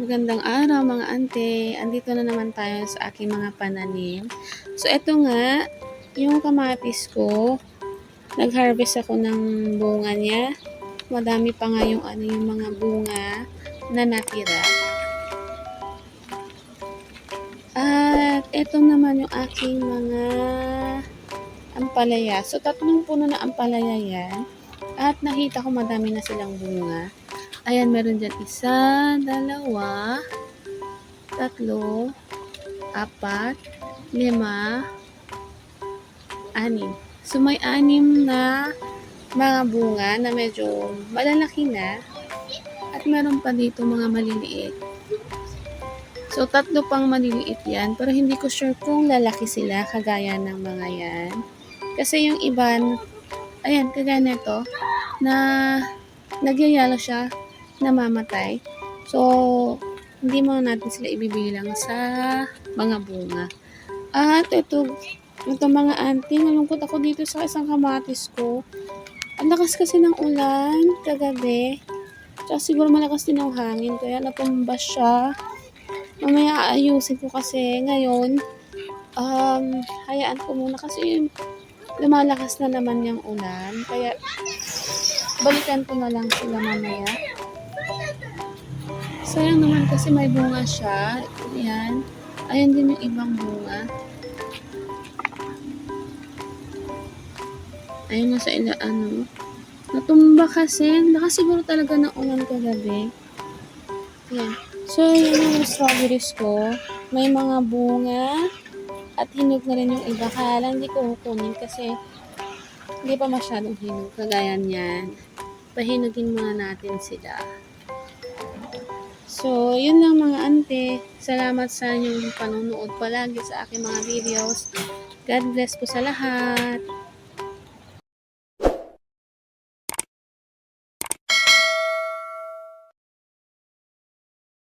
magandang araw mga ante. Andito na naman tayo sa aking mga pananim. So, eto nga, yung kamatis ko, nag-harvest ako ng bunga niya. Madami pa nga yung, ano, yung mga bunga na natira. At eto naman yung aking mga ampalaya. So, tatlong puno na ampalaya yan. At nakita ko madami na silang bunga. Ayan, meron dyan isa, dalawa, tatlo, apat, lima, anim. So, may anim na mga bunga na medyo malalaki na. At meron pa dito mga maliliit. So, tatlo pang maliliit yan. Pero hindi ko sure kung lalaki sila, kagaya ng mga yan. Kasi yung iban, ayan, kagaya nito, na nagyayalo siya, namamatay. So, hindi mo natin sila ibibilang sa mga bunga. At ito, ito mga auntie, nalungkot ako dito sa isang kamatis ko. Ang lakas kasi ng ulan kagabi. Tsaka siguro malakas din ang hangin, kaya natumba siya. Mamaya aayusin ko kasi ngayon, um, hayaan ko muna kasi lumalakas na naman yung ulan. Kaya, balikan ko na lang sila mamaya. Sayang naman kasi may bunga siya. Ayan. Ayan din yung ibang bunga. Ayun na sa ila, ano. Natumba kasi. Lakas siguro talaga ng ulan kagabi. Ayan. So, yun yung strawberries ko. May mga bunga. At hinog na rin yung iba. Kaya lang hindi ko kukunin kasi hindi pa masyadong hinog. Kagaya niyan. Pahinugin muna natin sila. So, yun lang mga ante. Salamat sa inyong panonood palagi sa aking mga videos. God bless po sa lahat.